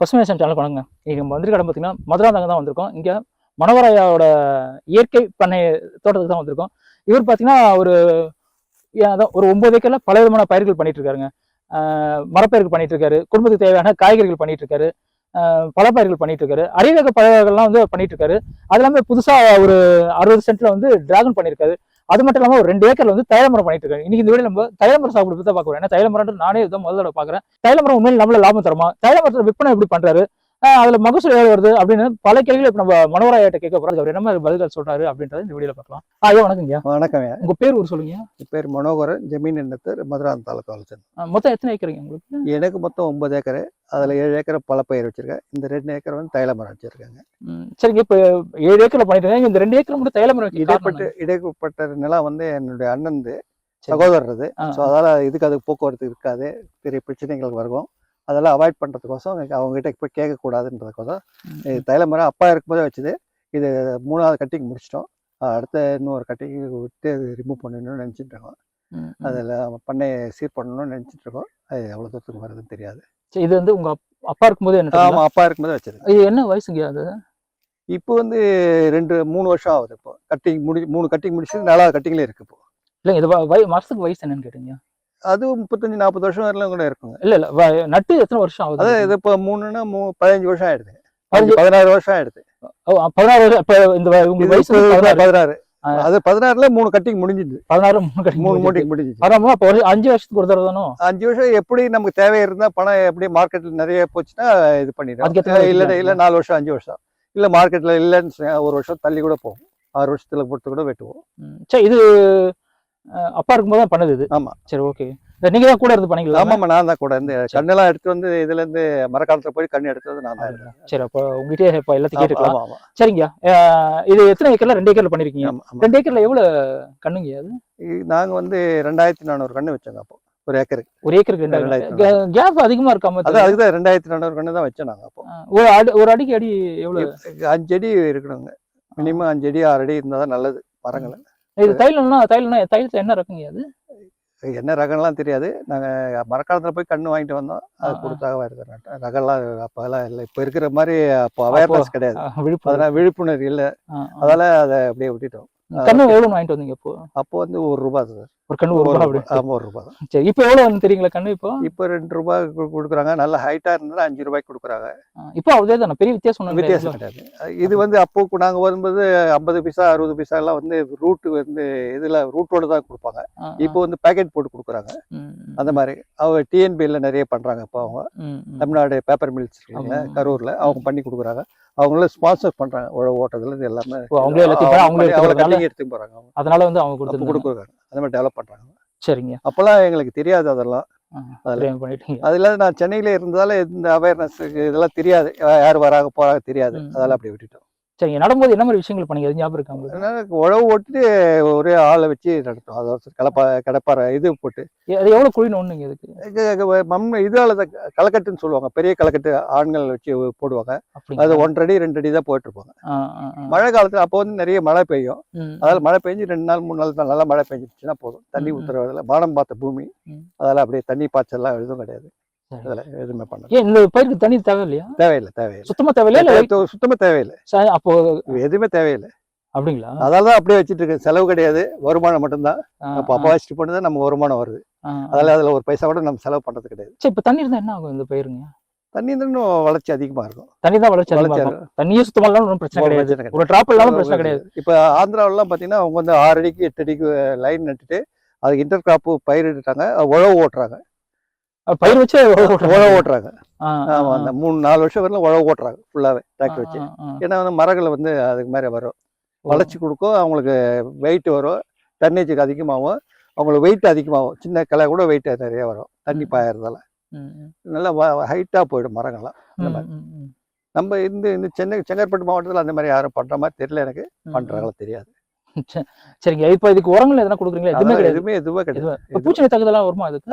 பசுமேசன் channel பண்ணுங்க இங்கே நம்ம வந்திருக்க இடம் பார்த்தீங்கன்னா மதுராந்தகம் தான் வந்திருக்கோம். இங்கே மனோகரையாவோட இயற்கை பண்ணை தோட்டத்துக்கு தான் வந்திருக்கோம். இவர் பார்த்தீங்கன்னா ஒரு அதான் ஒரு ஒன்பது ஏக்கரில் பல விதமான பயிர்கள் பண்ணிட்டு இருக்காருங்க மரப்பயிர்கள் பண்ணிட்டு இருக்காரு குடும்பத்துக்கு தேவையான காய்கறிகள் பண்ணிட்டு இருக்காரு பல பழப்பயிர்கள் பண்ணிட்டு இருக்காரு அரியவக பழங்கள்லாம் வந்து பண்ணிட்டு இருக்காரு அது இல்லாமல் புதுசாக ஒரு அறுபது சென்ட்ல வந்து டிராகன் பண்ணியிருக்காரு அது மட்டும் இல்லாம ஒரு ரெண்டு ஏக்கர்ல வந்து தைலமரம் பண்ணிட்டு இருக்காரு இன்னைக்கு இந்த வீடியோ நம்ம தைலமரம் பத்தி தான் பார்க்க ஏன்னா தைலமரம் நானே இதான் முதல்ல பாக்குறேன் தைலமரம் உண்மையில நம்மள லாபம் தருமா? தைலமரத்துல விற்பனை எப்படி பண்றாரு? அதுல மகசூல் எவ்வளவு வருது அப்படின்னு பல கேள்விகள் இப்ப நம்ம மனோராயிட்ட கேட்க போறோம். அவர் என்ன மாதிரி பதில்கள் சொல்றாரு அப்படின்றத இந்த வீடியோல பார்க்கலாம். ஐயா வணக்கங்க வணக்கம் உங்க பேர் ஒரு சொல்லுங்க பேர் மனோகரன். ஜமீன் எண்ணத்தர் மதுராந்த தாலுக்கா மொத்தம் எத்தனை ஏக்கருங்க உங்களுக்கு? எனக்கு மொத்தம் ஒன்பது ஏக்கர். அதில் ஏழு ஏக்கர் பழப்பயிர் வச்சிருக்கேன். இந்த ரெண்டு ஏக்கர் வந்து தைல மரம் வச்சிருக்காங்க. சரிங்க. இப்ப ஏழு ஏக்கர்ல பண்ணிட்டு இந்த ரெண்டு ஏக்கர் மட்டும் தைலமரம் வைக்க காரணம் இடைப்பட்டு இடைப்பட்ட நிலம் வந்து என்னுடைய அண்ணன்து. சகோதரது ஸோ அதால இதுக்கு அது போக்குவரத்து இருக்காது. பெரிய பிரச்சனைகள் வரும் அதெல்லாம் அவாய்ட் பண்ணுறதுக்கோசம் அவங்க கிட்ட போய் கேட்கக்கூடாதுன்றதுக்கோசம் தைல மரம் அப்பா இருக்கும்போதே வச்சது. இது மூணாவது கட்டிங் முடிச்சிட்டோம். அடுத்த இன்னொரு கட்டிங் விட்டு ரிமூவ் பண்ணணும்னு நினச்சிட்டு இருக்கோம். அதில் பண்ணையை சீர் பண்ணணும்னு நினச்சிட்டு இருக்கோம். அது எவ்வளோ தூரத்துக்கு வருதுன்னு தெரியாது. இது வந்து உங்க அப்- அப்பா இருக்கும்போது என்ன? ஆமா அப்பா இருக்கும்போது வச்சது இது என்ன வயசுங்க அது? இப்போ வந்து ரெண்டு மூணு வருஷம் ஆகுது இப்போ. கட்டிங் முடி மூணு கட்டிங் முடிச்சு நாலாவது கட்டிங்ல இருக்கு இப்போ. இல்லைங்க இது வய- மரத்துக்கு வயசு என்னன்னு கேட்டீங்க? அதுவும் முப்பத்தஞ்சு நாற்பது வருஷம் வரலாம் கூட இருக்குங்க. இல்ல இல்ல நட்டு எத்தனை வருஷம் ஆகுது? அதான் இது இப்போ மூணுன்னா மூ பதினஞ்சு வருஷம் ஆயிடுது. பதினஞ்சு- பதினாறு வருஷம் ஆயிடுது. பதினாறு வருஷம் இப்ப இந்த வ- உங்க இது வயசு பதினாறு. அது பதினாறுல மூணு கட்டிங் முடிஞ்சுது பதினாறு மூணு கட்டி மூணு. மூட்டைக்கு முடிஞ்சுச்சு. பதினாறு அப்ப ஒரு அஞ்சு வருஷத்துக்கு ஒரு தடவை தானோ? அஞ்சு வருஷம் எப்படி நமக்கு தேவை இருந்தா பணம் எப்படி மார்க்கெட்ல நிறைய போச்சுன்னா இது பண்ணிடுறோம். இல்ல. இல்ல நாலு வருஷம் அஞ்சு வருஷம். இல்ல மார்க்கெட்ல இல்லைன்னு ஒரு வருஷம் தள்ளி கூட போகும். ஆறு வருஷத்துல பொறுத்து கூட வெட்டுவோம். சரி இது அப்பா இருக்கும்போது தான் பண்ணது இது. ஆமா. சரி ஓகே நீங்க தான் கூட இருந்து பண்ணீங்களா ஆமாம்மா நான் தான் கூட இருந்து. கண்ணெல்லாம் எடுத்து வந்து இதுல இருந்து மரக்காலத்துல போய் கண்ணு எடுத்து வந்து நான் தான். சரி அப்போ உங்ககிட்டயே இப்ப எல்லாத்தையும் கேட்டுக்கலாம். சரிங்க. இது எத்தனை ஏக்கர்ல? ரெண்டு ஏக்கர்ல பண்ணிருக்கீங்க. ரெண்டு ஏக்கர்ல எவ்வளவு கண்ணுங்க அது? நாங்க வந்து ரெண்டாயிரத்தி நானூறு கண்ணு வச்சோங்க அப்போ. ஒரு ஏக்கருக்கு ஒரு ஏக்கருக்கு ரெண்டு ரெண்டாயிரத்தி கேப் அதிகமா இருக்காம அது அதுக்கு தான் ரெண்டாயிரத்தி நானூறு கண்ணு தான் வச்சோம் நாங்க அப்போ. ஒரு அடி ஒரு அடிக்கு அடி எவ்வளவு? அஞ்சு அடி இருக்கணுங்க. மினிமம் அஞ்சு அடி ஆறு அடி இருந்தா தான் நல்லது மரங்கள். இது தைலம்னா தைலம்னா தைலத்துல என்ன ரகங்க அது? என்ன ரகம்லாம் தெரியாது. நாங்க மரக்காலத்துல போய் கண்ணு வாங்கிட்டு வந்தோம். அது. கொடுத்தாக நட்டோம். ரகம்லாம் அப்பெல்லாம் இல்லை. இப்போ இருக்கிற மாதிரி அப்போ அவேர்னஸ் கிடையாது. அதனால விழிப்புணர்வு. இல்லை. அதால அதை அப்படியே விட்டுட்டோம். கண்ணு எவ்வளவு வாங்கிட்டு வந்தீங்க இப்போ? அப்போ வந்து ஒரு ரூபாய் சார். ஒரு கண்ணு ஒரு ரூபா ஆமா ஒரு ரூபாய் தான். சரி இப்போ எவ்வளவு தெரியுங்களா கண்ணு இப்போ? இப்போ ரெண்டு ரூபாய் கொடுக்குறாங்க. நல்ல ஹைட்டா இருந்தா அஞ்சு ரூபாய்க்கு கொடுக்குறாங்க. இப்போ அதே தானே பெரிய வித்தியாசம் வித்தியாசம் கிடையாது. இது வந்து அப்போ நாங்க வரும்போது ஐம்பது பைசா அறுபது பைசா எல்லாம் வந்து ரூட் வந்து இதுல ரூட்டோட தான் கொடுப்பாங்க. இப்போ வந்து பேக்கெட் போட்டு கொடுக்குறாங்க. அந்த மாதிரி. அவங்க டிஎன்பிஎல்ல நிறைய பண்றாங்க இப்போ அவங்க. Tamil Nadu paper mills. கரூர்ல அவங்க பண்ணி கொடுக்குறாங்க. அவங்களும் ஸ்பான்சர் பண்றாங்க. உழவு ஓட்டத்துல இருந்து எல்லாமே. அவங்களே அவங்களே அவங்கள எடுத்து போறாங்க. அதனால வந்து அவங்க கொடுத்துருந்தாங்க. கொடுக்குறாங்க. அந்த மாதிரி டெவலப் பண்றாங்க. சரிங்க. அப்பெல்லாம் எங்களுக்கு தெரியாது அதெல்லாம். அஹ், அதுல- தெரியாம பண்ணிட்டீங்க. அது இல்லாத நான் சென்னையில இருந்ததால இந்த அவேர்னஸ் இதெல்லாம் தெரியாது. யார் வராங்க போறாங்க தெரியாது. அதெல்லாம் அப்படி விட்டுட்டோம். சரிங்க நடும்போது என்ன மாதிரி விஷயங்கள் பண்ணீங்க? அது ஞாபகம் இருக்கா உங்களுக்கு? உழவு ஓட்டிட்டு ஒரே ஆளை வச்சு நடத்தும் அதாவது கடப்பா கடப்பாறை இது போட்டு. அது எவ்வளவு குழி ஒண்ணுங்க இதுக்கு? இது- இது மண் இதால தான் க- களைக்கட்டுன்னு சொல்லுவாங்க. பெரிய களைக்கட்டு ஆண்கள் வச்சு போடுவாங்க. அது அடி ரெண்டு அடி தான் போயிட்டு இருப்பாங்க. மழை காலத்துல அப்போ வந்து நிறைய மழை பெய்யும். அதால மழை பெஞ்சு ரெண்டு நாள் மூணு நாள் தான் நல்லா மழை பெஞ்சிச்சுன்னா போதும். தண்ணி. ஊத்துறதுல வானம் பார்த்த பூமி. அதால அப்படியே தண்ணி பாய்ச்சல்லாம் எதுவும் கிடையாது. அதுல எதுவுமே பண்ணல. ஏன் இந்த பயிருக்கு தண்ணி தேவையில்லையா? தேவையில்லை தேவையில்லை. சுத்தமா தேவையில்லையா இல்ல தேவை- சுத்தமா தேவையில்லை. அப்போ எதுவுமே தேவையில்லை. அப்படிங்களா? அதால தான் அப்படியே வச்சுட்டு இருக்கேன். செலவு கிடையாது. வருமானம் மட்டும்தான். அஹ், அப்போ வச்சுட்டு போனது நம்ம வருமானம் வருது. அதால அதுல ஒரு பைசா கூட நம்ம செலவு பண்றது கிடையாது. சரி இப்ப தண்ணி இருந்தா என்ன ஆகும் இந்த பயிருங்க? தண்ணி இருந்தா இன்னும் வளர்ச்சி அதிகமா இருக்கும். தண்ணி தான் வளர்ச்சி அதிகமா வளர்ச்சி இருக்கும். தண்ணியே சுத்தமா இல்லாம ஒன்றும் பிரச்சனை கிடையாது. ஒரு டிராப் இல்லாம பிரச்சனை கிடையாது. இப்ப ஆந்திராவிலாம் பாத்தீங்கன்னா அவங்க வந்து ஆறு அடிக்கு எட்டு அடிக்கு லைன் நட்டுட்டு அதுக்கு இன்டர் கிராப் பயிரிட்டுட்டாங்க உழவு ஓட்டுறாங்க. பயிர் வச்சு உழவு ஓட்டுறாங்க. அஹ், அஹ், ஆமா அந்த மூணு நாலு வருஷம் வரலாம் உழவு ஓட்டுறாங்க ஃபுல்லாவே டிராக்டர் வச்சு. ஏன்னா வந்து மரங்கள் வந்து அதுக்கு மாதிரி வரும். ஓ. வளர்ச்சி கொடுக்கும் அவங்களுக்கு வெயிட் வரும் டன்னேஜுக்கு அதிகமாகும். அவங்களுக்கு வெயிட் அதிகமாகும். சின்ன கிளை கூட வெயிட் நிறைய வரும். தண்ணி. பாயறதால. நல்லா ஹைட்டா போயிடும் மரங்கள்லாம். இந்த ம், மாதிரி. நம்ம இந்த இந்த சென்னை செங்கற்பட்டு மாவட்டத்தில் அந்த மாதிரி யாரும் பண்ற மாதிரி தெரியல எனக்கு. ம், பண்றாங்களா தெரியாது. சரிங்க. இப்ப இதுக்கு உரங்கள் எதனா கொடுக்குறீங்களா? எதுவுமே கிடையாது. எதுவுமே எதுவுமே கிடையாது. பூச்செடி தாக்குதலாம் வருமா அதுக்கு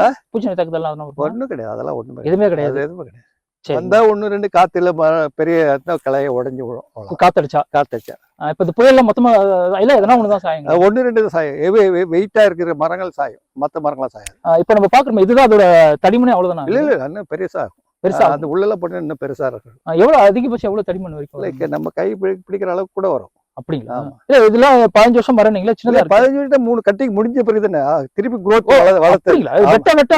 அதெல்லாம் வருமா? ஒண்ணும் கிடையாது. அதெல்லாம் ஒண்ணுமே எதுவுமே கிடையாது. எதுவுமே கிடையாது. வந்தா ஒண்ணு ரெண்டு காத்துல பெரிய கிளைய உடைஞ்சு விடும். காத்தடிச்சா? காத்தடிச்சா. இப்ப இந்த புயல்ல மொத்தமா அஹ் இல்ல எதனா ஒண்ணுதான் சாயங்க. அது ஒண்ணு ரெண்டு தான் சாயும். வெயிட்டா இருக்கிற மரங்கள் சாயும். மத்த மரங்களா சாயாது. அஹ் இப்ப நம்ம பாக்குறோம் இதுதான் அதோட தடிமனே அவ்வளவுதானா? இல்ல இல்ல இன்னும் பெருசா இருக்கும். பெருசா அந்த உள்ளெல்லாம் போட்டு இன்னும் பெருசா இருக்கும். எவ்வளவு அதிகபட்சம் எவ்வளவு தடிமண் வரைக்கும் நம்ம கை பிடி- பிடிக்கிற அளவுக்கு கூட வரும். அப்படிங்களா. இல்ல இதெல்லாம் பதினஞ்சு வருஷம் மரணிங்களா சின்னதா பதினஞ்சு வருஷம் மூணு கட்டிங் முடிஞ்ச பிறகு தானே திருப்பி வள- வளர்த்து. வெட்ட வெட்ட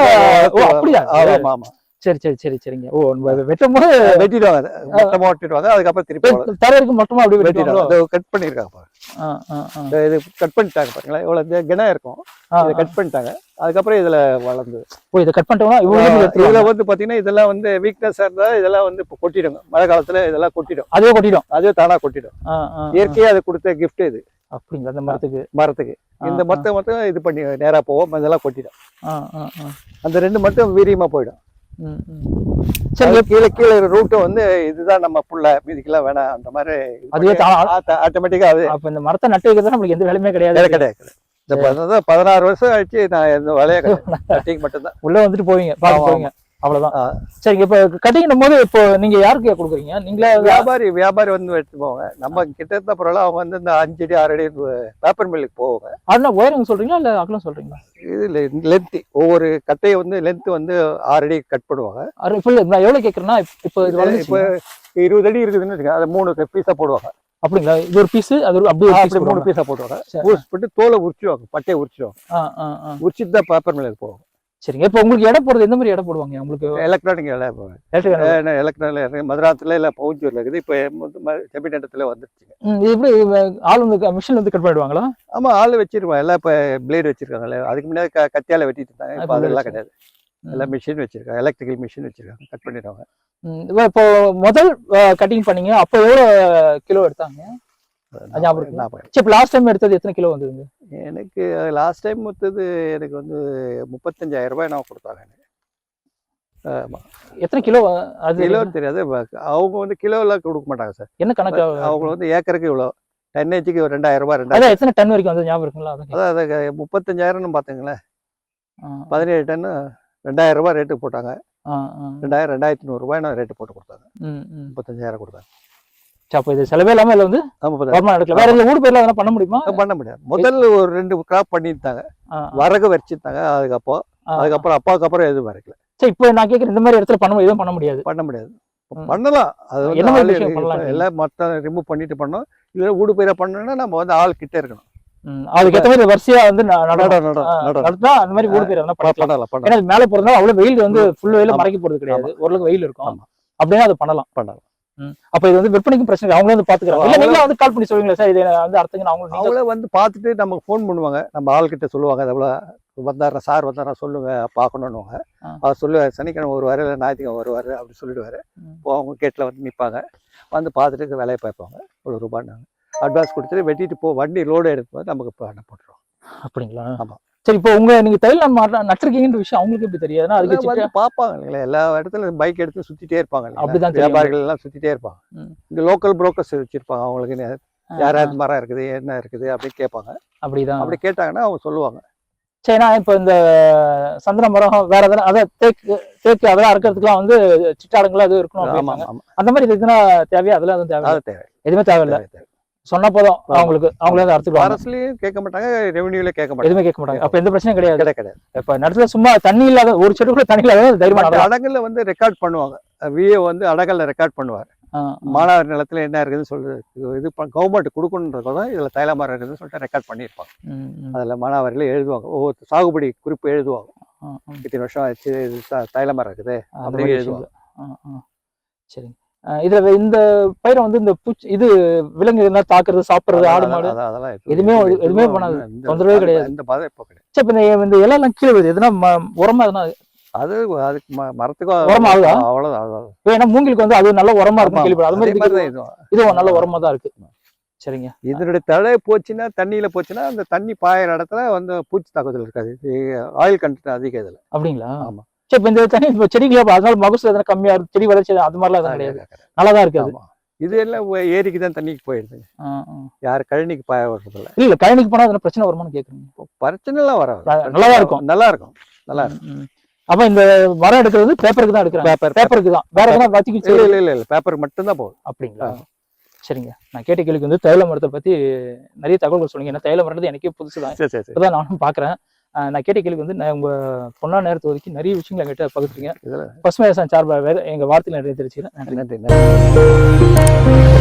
அப்படியா? ஆமா ஆமா. சரி சரி சரி சரிங்க. ஓ வெட்டும் போது வெட்டிடுவாங்க. அதை. மொத்தமா வெட்டிடுவாங்க அதுக்கப்புறம் திருப்பி வளர்த்து தர வரைக்கும் மொத்தமா அப்படியே வெட்டிடுவாங்க. அதை கட் பண்ணிருக்காங்க பாருங்க. இது கட் பண்ணிட்டாங்க பாருங்களா இவ்வளவு கிணம் இருக்கும். இதை. கட் பண்ணிட்டாங்க. அதுக்கப்புறம் இதுல வளர்ந்து. ஓ இதை கட் பண்ணிட்டோம்னா இதுல வந்து பாத்தீங்கன்னா இதெல்லாம் வந்து வீக்னஸ் இருந்தா இதெல்லாம் வந்து இப்போ கொட்டிடுங்க. மழை காலத்துல இதெல்லாம் கொட்டிடும். அதுவே கொட்டிடும். அதுவே தானா கொட்டிடும். இயற்கையா அது கொடுத்த கிஃப்ட் இது. அப்படிங்களா அந்த மரத்துக்கு? மரத்துக்கு. இந்த. மரத்தை மட்டும் இது பண்ணி நேரா போவோம். இதெல்லாம் கொட்டிடும். அந்த ரெண்டு மட்டும் வீரியமா போயிடும். சரி கீழே கீழே ரூட்டு வந்து இதுதான் நம்ம புள்ள. மீதிக்கெல்லாம் வேணாம். அந்த மாதிரி அதுவே தா- ஆட்டோமேட்டிக்கா அது. அப்ப இந்த மரத்தை நட்டு வைக்கிறது நம்மளுக்கு எந்த வேலையுமே கிடையாது. கிடையாது. இந்த பதினாறு வருஷம் ஆயிடுச்சு. நான் எந்த வேலையே கட்டிங் மட்டும்தான். உள்ள வந்துட்டு போவீங்க போவீங்க. அவ்வளவுதான். சரிங்க இப்ப கட்டிங் போது இப்போ நீங்க யாருக்கு கொடுக்குறீங்க? நீங்களே வியாபாரி வியாபாரி வந்து எடுத்து போவாங்க நம்ம கிட்ட இருந்த அவங்க வந்து இந்த அஞ்சு அடி ஆறு அடி பேப்பர் மில்லுக்கு போவாங்க. அதுனா உயரம் சொல்றீங்களா இல்ல அகலம் சொல்றீங்களா? இது லென்த் ஒவ்வொரு கட்டையை வந்து லென்த் வந்து ஆறு அடி கட் பண்ணுவாங்க. நான் எவ்வளவு கேக்குறேன்னா இப்போ இது இப்போ இருபது அடி இருக்குதுன்னு வச்சுக்கோங்க. அதை மூணு பீஸா போடுவாங்க. அப்படிங்களா? இது ஒரு பீஸ் அது ஒரு அப்படி மூணு போடுவாங்க. பீஸா போடுவாங்க போட்டு தோலை உரிச்சிடுவாங்க பட்டையை உரிச்சிடுவாங்க. உரிச்சிட்டு தான் பேப்பர் மில்லுக்கு போவாங்க. சரிங்க. இப்போ உங்களுக்கு எடை போடுறது எந்த மாதிரி எடை போடுவாங்க? உங்களுக்கு எலக்ட்ரானிக் electric எடை? எலக்ட்ரானிக் மதுராத்துல இல்ல பவுஞ்சூர்ல இருக்குது. இப்போ செப்பிநட்டத்துல வந்துருச்சுங்க. இது எப்படி ஆள் வந்து மிஷின் வந்து கட் பண்ணிடுவாங்களா? ஆமா ஆள் வச்சிருவாங்க எல்லாம் இப்போ பிளேடு வச்சிருக்காங்கல்ல அதுக்கு முன்னாடி க- கத்தியால வெட்டிட்டு இருந்தாங்க. இப்போ அதெல்லாம் கிடையாது. எல்லாம் மிஷின் வச்சிருக்காங்க. எலக்ட்ரிக்கல் மிஷின் வச்சிருக்காங்க. கட் பண்ணிடுவாங்க. இப்ப முதல் கட்டிங் பண்ணீங்க. அப்போ எவ்வளவு கிலோ எடுத்தாங்க? ஞாபகம் சரி லாஸ்ட் டைம் எடுத்தது எத்தனை கிலோ வந்ததுங்க. எனக்கு லாஸ்ட் டைம் மொத்தது எனக்கு வந்து முப்பத்தஞ்சாயிரம் ரூபாய் நான் கொடுத்தாங்க எத்தனை கிலோ அது கிலோ தெரியாது அவங்க வந்து கிலோலாம் கொடுக்க மாட்டாங்க சார். என்ன கணக்கு? அவங்க வந்து ஏக்கருக்கு இவ்வளோ டென்னேஜுக்கு ரெண்டாயிரம் ரூபாய் ரெண்டாயிரம் எத்தனை டன் வரைக்கும் வந்து ஞாபகம் இருக்குங்களா? அதான் அது முப்பத்தஞ்சாயிரம்னு பார்த்துங்களேன் பதினேழு டன்னு ரெண்டாயிரம் ரூபாய் ரேட்டு போட்டாங்க. ரெண்டாயிரம் ரெண்டாயிரத்தி நூறுரூபாய் நான் ரேட்டு போட்டு கொடுத்தாங்க. முப்பத்தஞ்சாயிரம் கொடுத்தாங்க. அப்போ இது செலவே இல்லாம இதுல வந்து ஆமா பார்த்தா வருமானம் எடுக்கல. வேற இந்த ஊடு பேர்ல அதெல்லாம் பண்ண முடியுமா? பண்ண முடியாது. முதல்ல ஒரு ரெண்டு கிராப் பண்ணியிருந்தாங்க. வரகு வச்சிருந்தாங்க அதுக்கப்புறம் அதுக்கப்புறம் அப்பாவுக்கு அப்புறம் எதுவும் வரைக்கல. சரி இப்போ நான் கேக்குறேன் இந்த மாதிரி இடத்துல பண்ண எதுவும் பண்ண முடியாது. பண்ண முடியாது. பண்ணலாம். அது என்ன மாதிரி. பண்ணலாம் எல்லாம் மொத்தம் ரிமூவ் பண்ணிட்டு பண்ணோம் இதுல ஊடு பயிரை பண்ணணும்னா நம்ம வந்து ஆள் கிட்ட இருக்கணும். ம், அதுக்கு ஏத்த மாதிரி வரிசையா வந்து நடந்தா அந்த மாதிரி ஊடு பண்ணிக்கலாம் பண்ணலாம். ஏன்னா மேல போறதுனால அவ்வளவு வெயில் வந்து ஃபுல் வெயில. மறைக்க போறது கிடையாது. ஓரளவுக்கு வெயில் இருக்கும். அப்படின்னா அது பண்ணலாம். பண்ணலாம். அப்ப இது வந்து விற்பனைக்கும் பிரச்சனை அவங்களே வந்து பாத்துக்கிறாங்க. இல்ல நீங்களே வந்து கால் பண்ணி சொல்லுவீங்களா? சார் இது வந்து அர்த்தங்க அவங்க நீங்க அவங்களே வந்து பார்த்துட்டு நமக்கு ஃபோன் பண்ணுவாங்க. நம்ம ஆள்கிட்ட சொல்லுவாங்க. எவ்வளோ வந்தார சார் வந்தாரா சொல்லுங்க பார்க்கணுன்னுவாங்க. அவர் சொல்லுவார் சனிக்கிழமை வருவார் இல்லை ஞாயிற்றுக்கிழமை வருவார் அப்படி சொல்லிடுவாரு. அவங்க கேட்டில் வந்து நிற்பாங்க வந்து பார்த்துட்டு வேலையை பார்ப்பாங்க. இவ்வளோ ரூபான்னு அட்வான்ஸ் கொடுத்துட்டு வெட்டிட்டு போ வண்டி லோடு எடுக்கும்போது நமக்கு பணம் போட்டுருவோம் அப்படிங்களா? ஆமா. சரி இப்போ உங்க நீங்க தையல் நட்டிருக்கீங்கன்ற விஷயம் அவங்களுக்கு எப்படி தெரியாது ஏன்னா அதுக்கு வந்து பார்ப்பாங்க இல்லைங்களா? எல்லா இடத்துலையும் பைக் எடுத்து சுற்றிட்டே இருப்பாங்க? அப்படிதான். வியாபாரிகள் எல்லாம் சுற்றிட்டே இருப்பாங்க. இந்த லோக்கல் புரோக்கர்ஸ் வச்சிருப்பாங்க அவங்களுக்கு. யார் யார் மரம் இருக்குது என்ன இருக்குது அப்படின்னு கேட்பாங்க. அப்படிதான். அப்படி கேட்டாங்கன்னா அவங்க சொல்லுவாங்க. சரி நான் இப்போ இந்த சந்தன மரம் வேற எதனா அதான் தேக்கு தேக்கு அதெல்லாம் அறுக்கிறதுக்குலாம் வந்து சிட்டாடங்களா எதுவும் இருக்கணும் அந்த மாதிரி இதுக்குன்னா தேவையா? அதெல்லாம் எதுவும் தேவை. எதுவுமே தேவையில்ல. தேவை, தேவை. சொன்னா போதும் அவங்களுக்கு அவங்களே வந்து அறுத்துக்குவாங்க ஃபாரஸ்ட்லயும் கேட்க மாட்டாங்க ரெவன்யூல கேட்க மாட்டாங்க. எதுவுமே கேட்க மாட்டாங்க. அப்ப எந்த பிரச்சனையும் கிடையாது. கிடையாது இப்ப இடத்துல சும்மா தண்ணி இல்லாத ஒரு செடி கூட தண்ணி இல்லாத தைரியமா. அடங்கல்ல வந்து ரெக்கார்ட் பண்ணுவாங்க. விஏ வந்து அடங்கல்ல ரெக்கார்ட் பண்ணுவார். மாணவர் நிலத்துல என்ன இருக்குதுன்னு சொல்றது இது கவர்மெண்ட் கொடுக்கணுன்றதும் இதுல தைல மரம் இருக்குதுன்னு சொல்லிட்டு ரெக்கார்ட் பண்ணியிருப்பாங்க. ம், அதுல மாணவர்கள் எழுதுவாங்க. ஒவ்வொரு சாகுபடி குறிப்பு எழுதுவாங்க. இத்தனை வருஷம் ஆச்சு இது த- தைல மரம் இருக்குது அந்த அப்படி மாதிரி எழுதுவாங்க. சரிங்க. இதுல இந்த பயிரை வந்து இந்த பூச்சி இது விலங்கு என்ன தாக்குறது சாப்பிடுறது ஆடு மாடு எதுவுமே எதுவும் பண்ணாது. தொந்தரவே கிடையாது. இந்த பாதை இப்போ கிடையாது சரி இந்த இந்த இலையெல்லாம் கீழே வருது எதுனா உரமா எதுனா அது அதுக்கு ம- மரத்துக்கும் உரமா ஆகுதா? அவ்வளவுதான் ஏன்னா மூங்கிலுக்கு வந்து அது நல்ல உரமா இருக்கும் கேள்விப்படும் அது மாதிரி. இதுவும் நல்ல உரமா தான் இருக்கு சரிங்க இதனுடைய தழை போச்சுன்னா தண்ணியில போச்சுன்னா அந்த தண்ணி பாயிற இடத்துல வந்து பூச்சி தாக்குதல் இருக்காது ஆயில் கண்டென்ட் அதிகம் இதுல அப்படிங்களா ஆமா. சரி இப்ப இந்த தண்ணி இப்ப அப்ப அதனால மகசூல் எதனா கம்மியா இருக்கு? செடி வளர்ச்சி அது மாதிரிலாம் எதுவும் கிடையாது. நல்லா தான் இருக்கு அது. ஆமா. இது எல்லாம் ஏரிக்கு தான் தண்ணிக்கு போயிடுது. யார் கழனிக்கு பாய வர்றதில்ல. இல்ல இல்ல கழனிக்கு போனா அதனால பிரச்சனை வருமானு கேக்குறீங்க. பிரச்சனை எல்லாம் வராது. ந- நல்லாதான் இருக்கும். நல்லா இருக்கும். நல்லா இருக்கும். அப்ப இந்த மரம் எடுக்கிறது பேப்பருக்கு தான் எடுக்கிறாங்க. பேப்பர் பேப்பருக்கு தான். வேற எதனா வச்சுக்கு இல்ல இல்ல இல்ல இல்ல பேப்பர் மட்டும் தான் போகுது அப்படிங்களா சரிங்க. நான் கேட்ட கேள்விக்கு வந்து தைல மரத்தை பத்தி நிறைய தகவல்கள் சொன்னீங்க. ஏன்னா தைல மரத்து எனக்கே புதுசு தான் நானும் பாக்குறேன். நான் கேட்ட கேள்விக்கு வந்து நான் உங்க பொண்ணா நேரத்தை ஒதுக்கி நிறைய விஷயங்களை என்கிட்ட பகிர்ந்துருக்கீங்க பசுமை சார்பாக எங்க வார்த்தைகளை நிறைய தெரிவிச்சுக்கிறேன். நன்றி நன்றி.